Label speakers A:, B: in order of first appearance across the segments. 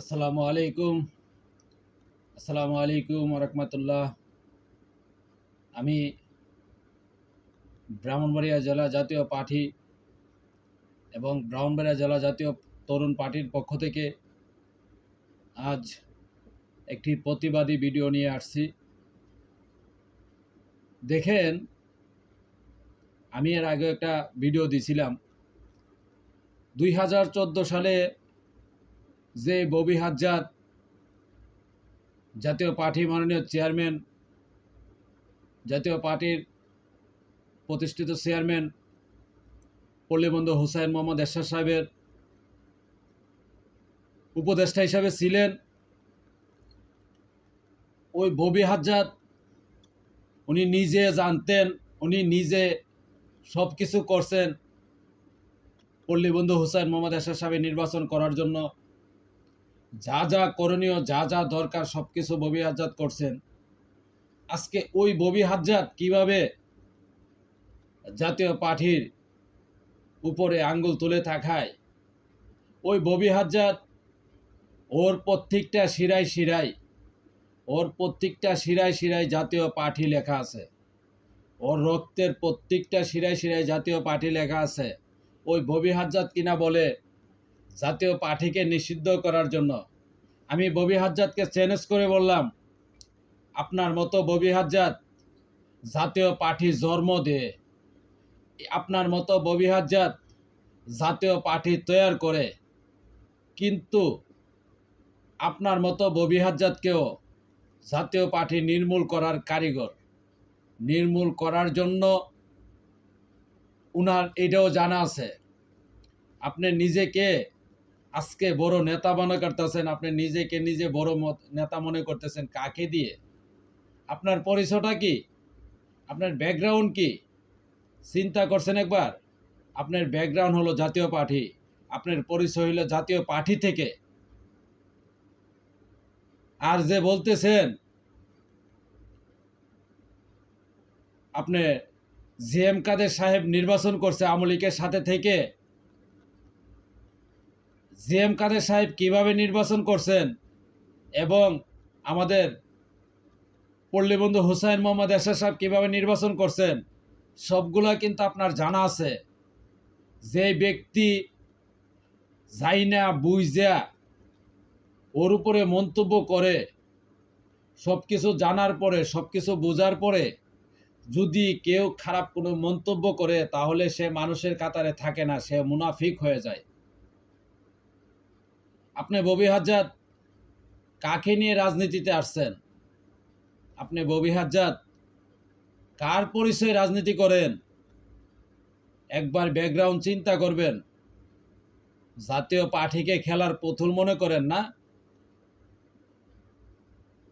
A: আসসালামু আলাইকুম। আসসালামু আলাইকুম রহমতুল্লাহ। আমি ব্রাহ্মণবাড়িয়া জেলা জাতীয় পার্টি এবং ব্রাহ্মণবাড়িয়া জেলা জাতীয় তরুণ পার্টির পক্ষ থেকে আজ একটি প্রতিবাদী ভিডিও নিয়ে আসছি। দেখেন, আমি এর আগে একটা ভিডিও দিছিলাম। দুই হাজার চোদ্দ সালে যে ববি হাজ্জাদ জাতীয় পার্টি মাননীয় চেয়ারম্যান, জাতীয় পার্টির প্রতিষ্ঠিত চেয়ারম্যান পল্লীবন্ধু হুসাইন মোহাম্মদ এরশাদ সাহেবের উপদেষ্টা হিসাবে ছিলেন। ওই ববি হাজ্জাদ উনি নিজে জানতেন, উনি নিজে সব কিছু করছেন পল্লীবন্ধু হুসাইন মোহাম্মদ এরশাদ সাহেবের নির্বাচন করার জন্য। যা যা করণীয়, যা যা দরকার সব কিছু ববি হাজ্জাদ করছেন। আজকে ওই ববি হাজ্জাদ কীভাবে জাতীয় পার্টির উপরে আঙ্গুল তুলে থাকায় ওই ববি হাজ্জাদ ওর প্রত্যেকটা শিরায় শিরায়, ওর প্রত্যেকটা শিরায় শিরায় জাতীয় পার্টি লেখা আছে। ওর রক্তের প্রত্যেকটা শিরায় শিরায় জাতীয় পার্টি লেখা আছে। ওই ববি হাজ্জাদ কিনা বলে জাতীয় পার্টিকে নিষিদ্ধ করার জন্য। আমি ববি হাজ্জাদকে চ্যালেঞ্জ করে বললাম, আপনার মতো ববি হাজ্জাদ জাতীয় পার্টি জন্ম দিয়ে, আপনার মতো ববি হাজ্জাদ জাতীয় পার্টি তৈয়ার করে, কিন্তু আপনার মতো ববি হাজ্জাদকেও জাতীয় পার্টি নির্মূল করার কারিগর। নির্মূল করার জন্য উনার এটাও জানা আছে। আপনি নিজেকে আজকে বড় নেতা মনে করতেছেন, আপনি নিজেকে নিজে বড় নেতা মনে করতেছেন, কাকে দিয়ে? আপনার পরিচয়টা কি? আপনার ব্যাকগ্রাউন্ড কি? চিন্তা করছেন একবার? আপনার ব্যাকগ্রাউন্ড হলো জাতীয় পার্টি, আপনার পরিচয় হলো জাতীয় পার্টি থেকে। আর যে বলতেছেন, আপনি জি এম কাদের সাহেব নির্বাচন করছে আমলিকের সাথে থেকে জি এম কাদের সাহেব কীভাবে নির্বাচন করছেন এবং আমাদের পল্লীবন্ধু হুসাইন মোহাম্মদ এরশাদ সাহেব কীভাবে নির্বাচন করছেন, সবগুলা কিন্তু আপনার জানা আছে। যে ব্যক্তি যাই না বুঝা ওর উপরে মন্তব্য করে সব কিছু জানার পরে সব কিছু বোঝার পরে, যদি কেউ খারাপ কোনো মন্তব্য করে, তাহলে সে মানুষের কাতারে থাকে না, সে মুনাফিক হয়ে যায়। আপনি ববি হাজ্জাদ কাকে নিয়ে রাজনীতিতে আসছেন? আপনি ববি হাজ্জাদ কার পরিচয় রাজনীতি করেন? একবার ব্যাকগ্রাউন্ড চিন্তা করবেন। জাতীয় পার্টিকে খেলার পুতুল মনে করেন না?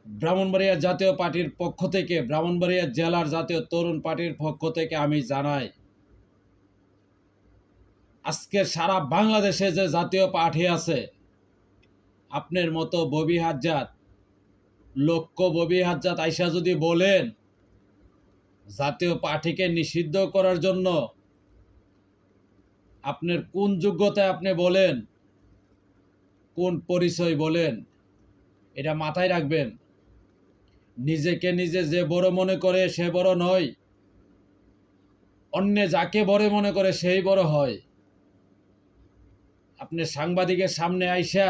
A: ব্রাহ্মণবাড়িয়া জাতীয় পার্টির পক্ষ থেকে, ব্রাহ্মণবাড়িয়া জেলার জাতীয় তরুণ পার্টির পক্ষ থেকে আমি জানাই, আজকে সারা বাংলাদেশে যে জাতীয় পার্টি আছে আপনার মতো ববি হাজ্জাত, লক্ষ্য ববি হাজ্জাত আইসা যদি বলেন, জাতীয় পার্টিকে নিষিদ্ধ করার জন্য আপনার কোন যোগ্যতায় আপনি বলেন, কোন পরিচয় বলেন, এটা মাথায় রাখবেন। নিজেকে নিজে যে বড় মনে করে সে বড় নয়, অন্য যাকে বড় মনে করে সেই বড় হয়। আপনি সাংবাদিকের সামনে আইসা